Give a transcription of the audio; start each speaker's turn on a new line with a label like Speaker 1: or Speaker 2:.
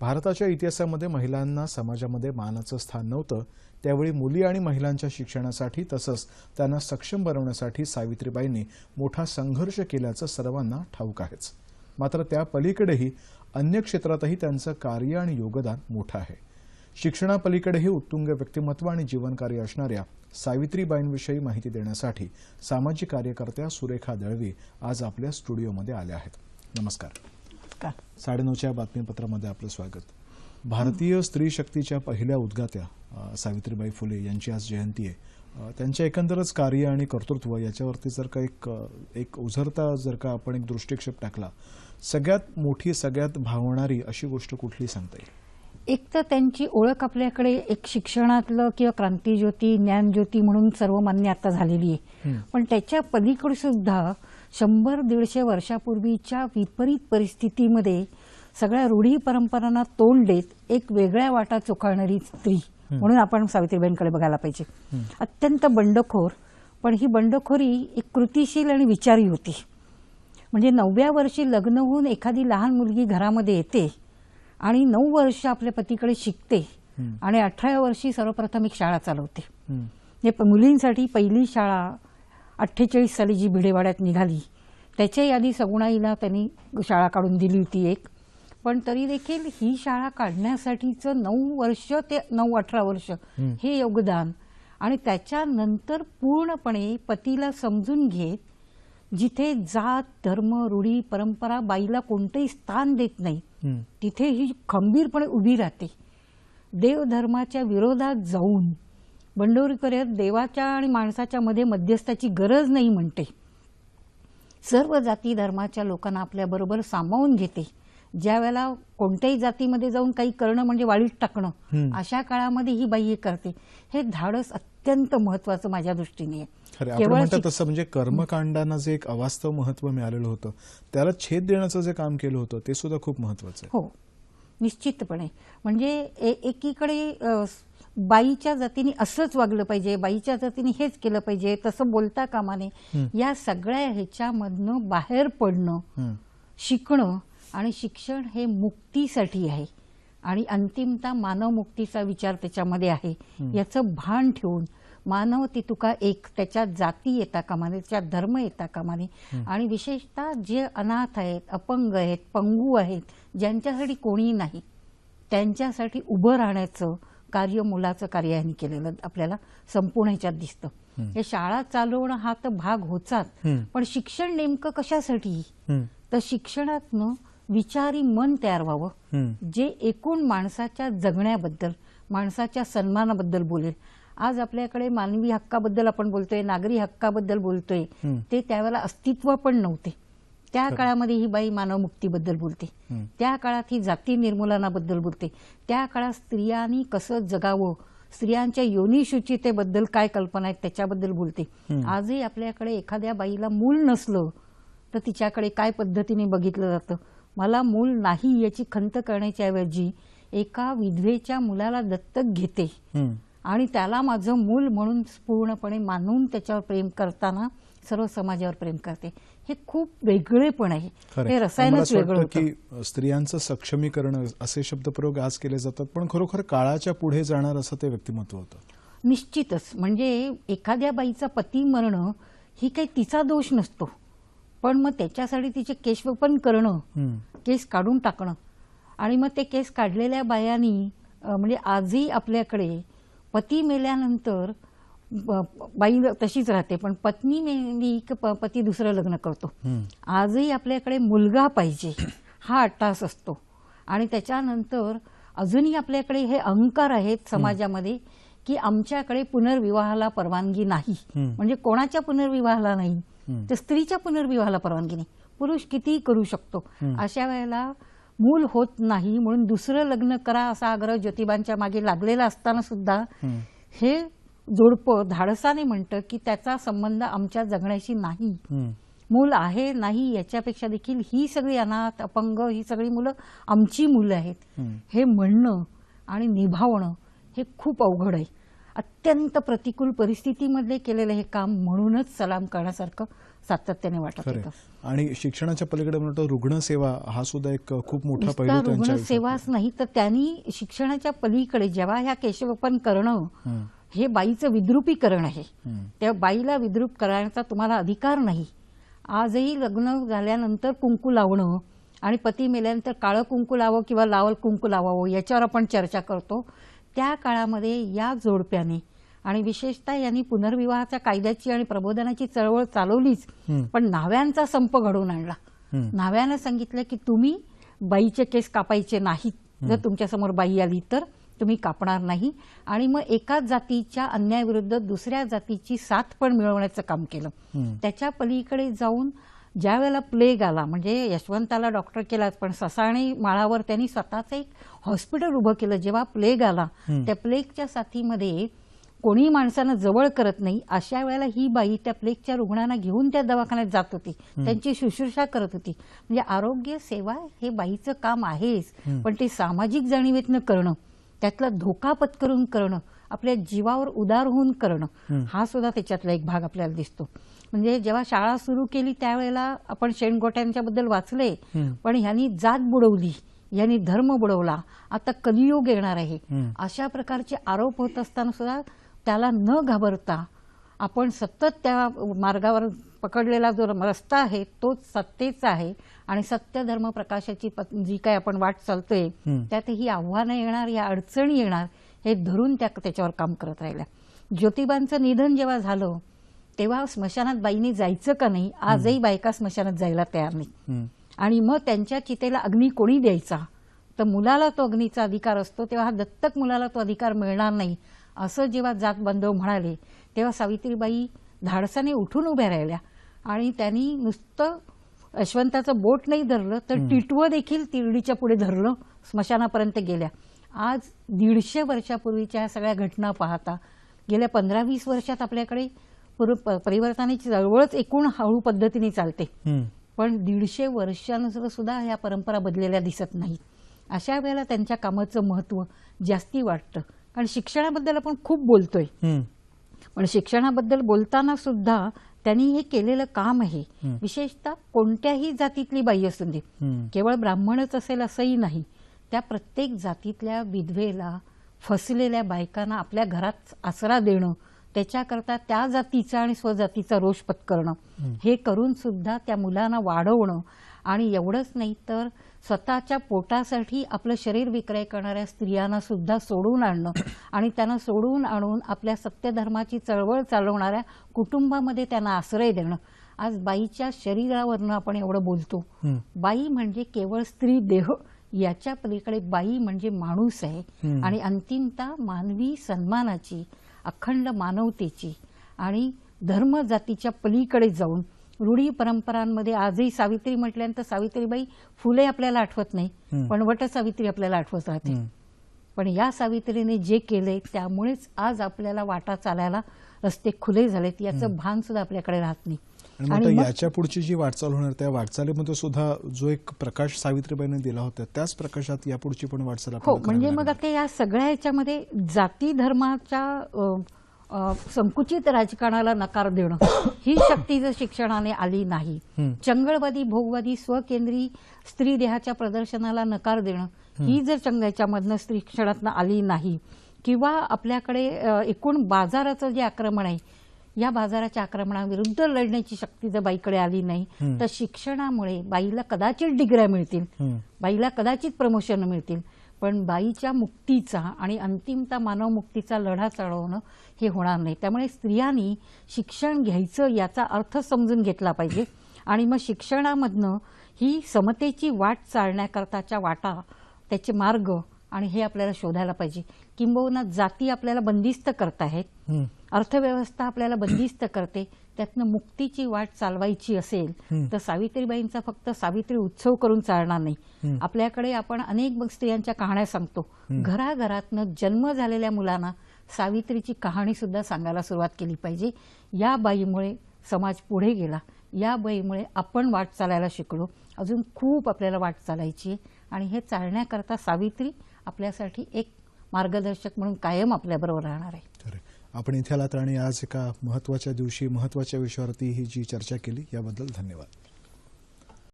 Speaker 1: भारताच्या इतिहासामध्ये महिलांना समाजामध्ये मानाचं स्थान नव्हतं. त्यावेळी मुली आणि महिलांच्या शिक्षणासाठी तसंच त्यांना सक्षम बनवण्यासाठी सावित्रीबाईंनी मोठा संघर्ष केल्याचं सर्वांना ठाऊक आहेच. मात्र त्या पलीकडेही अन्य क्षेत्रातही त्यांचं कार्य आणि योगदान मोठं आहे. शिक्षणापलीकडेही उत्तुंग व्यक्तिमत्व आणि जीवनकार्य असणाऱ्या सावित्रीबाईंविषयी माहिती देण्यासाठी सामाजिक कार्यकर्त्या सुरेखा दळवी आज आपल्या स्टुडिओमध्ये आल्या आहेत. नमस्कार.
Speaker 2: का
Speaker 1: साडेनऊच्या बातमीपत्रामध्ये आपलं स्वागत. भारतीय स्त्री शक्तीच्या पहिल्या उद्गात्या सावित्रीबाई फुले यांची आज जयंती आहे. त्यांच्या एकंदरच कार्य आणि कर्तृत्व याच्यावरती जर का एक एक उझरता जर का आपण एक दृष्टिक्षेप टाकला सगळ्यात मोठी सगळ्यात भावणारी अशी गोष्ट कुठली सांगता येईल?
Speaker 2: एक तर त्यांची ओळख आपल्याकडे एक शिक्षणातलं किंवा क्रांतीज्योती ज्ञानज्योती म्हणून सर्वमान्य आता झालेली आहे. पण त्याच्या पलीकडे सुद्धा शंभर दीडशे वर्षापूर्वीच्या विपरीत परिस्थितीमध्ये सगळ्या रूढी परंपरांना तोंड देत एक वेगळ्या वाटा चोखाळणारी स्त्री म्हणून आपण सावित्रीबाईंकडे बघायला पाहिजे. अत्यंत बंडखोर पण ही बंडखोरी एक कृतिशील आणि विचारी होती. म्हणजे नवव्या वर्षी लग्न होऊन एखादी लहान मुलगी घरामध्ये येते आणि नऊ वर्ष आपल्या पतीकडे शिकते. आणि अठराव्या वर्षी सर्वप्रथम एक शाळा चालवते. प- मुलींसाठी पहिली शाळा अठ्ठेचाळीस साली जी भिडेवाड्यात निघाली त्याच्याही आधी सगुणाईला त्यांनी शाळा काढून दिली होती एक पण तरी देखील ही शाळा काढण्यासाठीचं नऊ वर्ष ते नऊ अठरा वर्ष
Speaker 1: हं.
Speaker 2: योगदान आणि त्याच्यानंतर पूर्णपणे पतीला समजून घेत जिथे जात धर्म रूढी परंपरा बाईला कोणतंही स्थान देत नाही. तिथे ही खंबीरपणे उभी राहते देवधर्माच्या विरोधात जाऊन बंडोरी करत देवाच्या आणि माणसाच्या मध्ये मध्यस्थाची गरज नाही म्हणते. सर्व जाती धर्माच्या लोकांना आपल्याबरोबर सामावून घेते. ज्या वेळेला कोणत्याही जातीमध्ये जाऊन काही करणं म्हणजे वाळीत टाकणं. अशा काळामध्ये ही बाई हे करते. हे धाडस अत्यंत महत्वाचं माझ्या दृष्टीने केवळ
Speaker 1: तसं म्हणजे कर्मकांडांना जे एक अवास्तव महत्त्व मिळालेलं होतं त्याला छेद देण्याचं जे काम केलं होतं ते सुद्धा खूप महत्वाचं
Speaker 2: हो. निश्चितपणे. म्हणजे एकीकडे बाईच्या जातीने असंच वागलं पाहिजे बाईच्या जातीने हेच केलं पाहिजे तसं बोलता कामा नये
Speaker 1: हं.
Speaker 2: या सगळ्या ह्याच्यामधनं बाहेर पडणं. शिकणं आणि शिक्षण हे मुक्तीसाठी आहे. आणि अंतिमता मानव मुक्तीचा विचार त्याच्यामध्ये आहे. याचं भान ठेवून मानव ती तुका एक त्याच्यात जाती येता कामा नये त्याच्यात धर्म येता कामा नये. आणि विशेषतः जे अनाथ आहेत अपंग आहेत पंगू आहेत ज्यांच्यासाठी कोणी नाही त्यांच्यासाठी उभं राहण्याचं कार्य मुलाचं कार्य यांनी केलेलं आपल्याला संपूर्ण ह्याच्यात दिसतं. हे. शाळा चालवणं हा तर भाग होचाच. पण शिक्षण नेमकं कशासाठी. तर शिक्षणातनं विचारी मन तयार व्हावं. जे एकूण माणसाच्या जगण्याबद्दल माणसाच्या सन्मानाबद्दल बोलेल. आज आपल्याकडे मानवी हक्काबद्दल आपण बोलतोय नागरी हक्काबद्दल बोलतोय. ते त्यावेळेला अस्तित्व पण नव्हते. त्या काळामध्ये ही बाई मानवमुक्तीबद्दल बोलते. त्या काळात ही जाती निर्मूलनाबद्दल बोलते. त्या काळात स्त्रियांनी कसं जगावं स्त्रियांच्या योनिशुचितेबद्दल काय कल्पना आहेत त्याच्याबद्दल बोलते. आजही आपल्याकडे एखाद्या बाईला मूल नसलं तर तिच्याकडे काय पद्धतीने बघितलं जातं? मला मूल नाही याची खंत करण्याच्या ऐवजी एका विधवेच्या मुलाला दत्तक घेते. आणि त्याला माझं मूल म्हणून पूर्णपणे मानून त्याच्यावर प्रेम करताना सर्व समाजावर प्रेम करते. हे खूप वेगळेपण आहे. हे रसायनच वेगळं
Speaker 1: की स्त्रियांचं सक्षमीकरण असे शब्दप्रयोग आज केले जातात पण खरोखर काळाच्या पुढे जाणार असं ते व्यक्तिमत्व होतं.
Speaker 2: निश्चितच. म्हणजे एखाद्या बाईचा पती मरणं ही काही तिचा दोष नसतो. पण मग त्याच्यासाठी तिचे केशवपन करणं. केस काढून टाकणं. आणि मग ते केस काढलेल्या बायांनी म्हणजे आजही आपल्याकडे पती मेल्यानंतर बाई तशीच राहते पण पत्नी मेली की प- पती दुसरं लग्न करतो. आजही आपल्याकडे मुलगा पाहिजे हा अट्टास असतो. आणि त्याच्यानंतर अजूनही आपल्याकडे हे अहंकार आहेत समाजामध्ये की आमच्याकडे पुनर्विवाहाला परवानगी नाही. म्हणजे कोणाच्या पुनर्विवाहाला नाही. तर स्त्रीच्या पुनर्विवाहाला परवानगी नाही. पुरुष कितीही करू शकतो. अशा वेळेला मूल होत नाही म्हणून दुसरं लग्न करा असा आग्रह ज्योतिबांच्या मागे लागलेला असताना सुद्धा
Speaker 1: हं.
Speaker 2: जोडपं धाडसाने म्हणतं की त्याचा संबंध आमच्या जगण्याशी नाही. मूल आहे नाही याच्यापेक्षा देखील ही सगळी अनाथ अपंग ही सगळी मुलं आमची मुलं आहेत.
Speaker 1: हे
Speaker 2: म्हणणं आणि निभावणं हे खूप अवघड आहे अत्यंत प्रतिकूल परिस्थितीमध्ये केलेलं हे काम म्हणूनच सलाम करण्यासारखं सातत्याने वाटत होतं.
Speaker 1: आणि शिक्षणाच्या पलीकडे म्हणतो रुग्णसेवा हा सुद्धा एक खूप मोठा पैलू
Speaker 2: रुग्णसेवाच नाही तर त्यांनी शिक्षणाच्या पलीकडे जेव्हा ह्या केशवपन करणं
Speaker 1: हं,
Speaker 2: बाईचं विद्रुपीकरण आहे. त्या बाईला विद्रूप करण्याचा तुम्हाला अधिकार नाही. आजही लग्न झाल्यानंतर कुंकू लावणं आणि पती मेल्यानंतर काळं कुंकू लावं किंवा लावल कुंकू लावावं याच्यावर आपण चर्चा करतो. त्या काळामध्ये या जोडप्याने आणि विशेषतः यांनी पुनर्विवाहाच्या कायद्याची आणि प्रबोधनाची चळवळ चालवलीच पण नाव्यांचा संप घडवून आणला. नाव्यानं सांगितलं की तुम्ही बाईचे केस कापायचे नाहीत. जर तुमच्यासमोर बाई आली तर तुम्ही कापणार नाही. आणि मग एकाच जातीच्या अन्यायाविरुद्ध दुसऱ्या जातीची साथ पण मिळवण्याचं काम केलं. त्याच्या पलीकडे जाऊन ज्या वेळेला प्लेग आला म्हणजे यशवंताला डॉक्टर केलाच पण ससाणी माळावर त्यांनी स्वतःचं एक हॉस्पिटल उभं केलं जेव्हा प्लेग आला. त्या प्लेगच्या साथीमध्ये कोणी माणसानं जवळ करत नाही अशा वेळेला ही बाई त्या प्लेगच्या रुग्णांना घेऊन त्या दवाखान्यात जात होती त्यांची शुश्रूषा करत होती म्हणजे आरोग्य सेवा हे बाईचं काम आहेच. पण ते सामाजिक जाणीवेतनं करणं त्यातला धोका पत्करून करणं आपल्या जीवावर उदार होऊन करणं.
Speaker 1: हा
Speaker 2: सुद्धा त्याच्यातला एक भाग आपल्याला दिसतो म्हणजे जेव्हा शाळा सुरू केली त्यावेळेला आपण शेणगोट्यांच्याबद्दल वाचले. पण ह्यांनी जात बुडवली यांनी धर्म बुडवला आता कलियुग येणार आहे. अशा प्रकारचे आरोप होत असताना सुद्धा त्याला न घाबरता आपण सतत त्या मार्गावर पकडलेला जो रस्ता आहे तोच सत्तेचा आहे आणि सत्य धर्म प्रकाशाची जी काय आपण वाट चालतोय. त्यात ही आव्हानं येणार या अडचणी येणार हे धरून त्या त्याच्यावर काम करत राहिल्या ज्योतिबांचं निधन जेव्हा झालं तेव्हा स्मशानात बाईने जायचं का नाही? आजही बायका स्मशानात जायला तयार नाही आणि मग त्यांच्या चितेला अग्नी कोणी द्यायचा? तर मुलाला तो अग्नीचा अधिकार असतो. तेव्हा हा दत्तक मुलाला तो अधिकार मिळणार नाही. असं जेव्हा जात बांधव म्हणाले तेव्हा सावित्रीबाई धाडसाने उठून उभ्या राहिल्या. आणि त्यांनी नुसतं यशवंताचं बोट नाही धरलं तर टिटवं देखील तिरडीच्या पुढे धरलं स्मशानापर्यंत गेल्या. आज दीडशे वर्षापूर्वीच्या ह्या सगळ्या घटना पाहता गेल्या पंधरा वीस वर्षात आपल्याकडे परिवर्तनाची चळवळच एकूण हळू पद्धतीने चालते. पण दीडशे वर्षानंतर सुद्धा ह्या परंपरा बदलेल्या दिसत नाहीत. अशा वेळेला त्यांच्या कामाचं महत्त्व जास्ती वाटतं. कारण शिक्षणाबद्दल आपण खूप बोलतोय. पण शिक्षणाबद्दल बोलताना सुद्धा त्यांनी हे केलेलं काम आहे. विशेषतः कोणत्याही जातीतली बाई असू दे. केवळ ब्राह्मणच असेल असंही नाही. त्या प्रत्येक जातीतल्या विधवेला फसलेल्या बायकांना आपल्या घरात आसरा देणं त्याच्याकरता त्या जातीचा आणि स्वजातीचा रोष पत्करणं. हे करून सुद्धा त्या मुलांना वाढवणं. आणि एवढंच नाही तर स्वतःच्या पोटासाठी आपलं शरीर विक्रय करणाऱ्या स्त्रियांना सुद्धा सोडून आणणं. आणि त्यांना सोडून आणून आपल्या सत्यधर्माची चळवळ चालवणाऱ्या कुटुंबामध्ये त्यांना आश्रय देणं. आज बाईच्या शरीरावरनं आपण एवढं बोलतो. बाई म्हणजे केवळ स्त्री देह. याच्या पलीकडे बाई म्हणजे माणूस आहे. आणि अंतिमता मानवी सन्मानाची. अखंड मानवतेची आणि धर्म जातीच्या पलीकडे जाऊन रूढी परंपरांमध्ये आजही सावित्री म्हटल्यानंतर सावित्रीबाई फुले आपल्याला आठवत नाही. पण वट सावित्री आपल्याला आठवत राहते. पण या सावित्रीने जे केले त्यामुळेच आज आपल्याला वाटा चालायला रस्ते खुले झालेत याचं भान सुद्धा आपल्याकडे राहत नाही
Speaker 1: आणि मग याच्या पुढची जी वाटचाल होणार त्या वाटचालीमध्ये सुद्धा जो एक प्रकाश सावित्रीबाईने दिला होता त्याच प्रकाशात यापुढची पण वाटचाल
Speaker 2: हो म्हणजे मग. आता या सगळ्या याच्यामध्ये जाती धर्माच्या संकुचित राजकारणाला नकार देणं ही शक्ती जर शिक्षणाने आली नाही. चंगळवादी भोगवादी स्वकेंद्री स्त्री देहाच्या प्रदर्शनाला नकार देणं ही जर चंगाच्यामधनं स्त्री शिक्षणातनं आली नाही किंवा आपल्याकडे एकूण बाजाराचं जे आक्रमण आहे या बाजाराच्या आक्रमणाविरुद्ध लढण्याची शक्ती जर बाईकडे आली नाही. तर शिक्षणामुळे बाईला कदाचित डिग्र्या मिळतील. बाईला कदाचित प्रमोशन मिळतील. पण बाईच्या मुक्तीचा आणि अंतिमता मानव मुक्तीचा लढा चढवणं हे होणार नाही. त्यामुळे स्त्रियांनी शिक्षण घ्यायचं याचा अर्थ समजून घेतला पाहिजे. आणि मग शिक्षणामधनं ही समतेची वाट चालण्याकरताच्या वाटा त्याचे मार्ग आणि हे आपल्याला शोधायला पाहिजे. किंबहुना जाती आपल्याला बंदिस्त करताहेत
Speaker 1: हं,
Speaker 2: अर्थव्यवस्था आपल्याला बंदिस्त करते. त्यातनं मुक्तीची वाट चालवायची असेल. तर सावित्रीबाईंचा फक्त सावित्री उत्सव करून चालणार नाही. आपल्याकडे आपण अनेक स्त्रियांच्या कहाण्या सांगतो. घराघरातनं जन्म झालेल्या मुलांना सावित्रीची कहाणी सुद्धा सांगायला सुरुवात केली पाहिजे. या बाईमुळे समाज पुढे गेला. या बाईमुळे आपण वाट चालायला शिकलो. अजून खूप आपल्याला वाट चालायची आणि हे चालण्याकरता सावित्री आपल्यासाठी एक मार्गदर्शक म्हणून कायम आपल्याबरोबर राहणार आहे.
Speaker 1: आपण इथे आलात आणि आज एका महत्त्वाच्या दिवशी महत्त्वाच्या विषयावरती ही जी चर्चा केली याबद्दल धन्यवाद.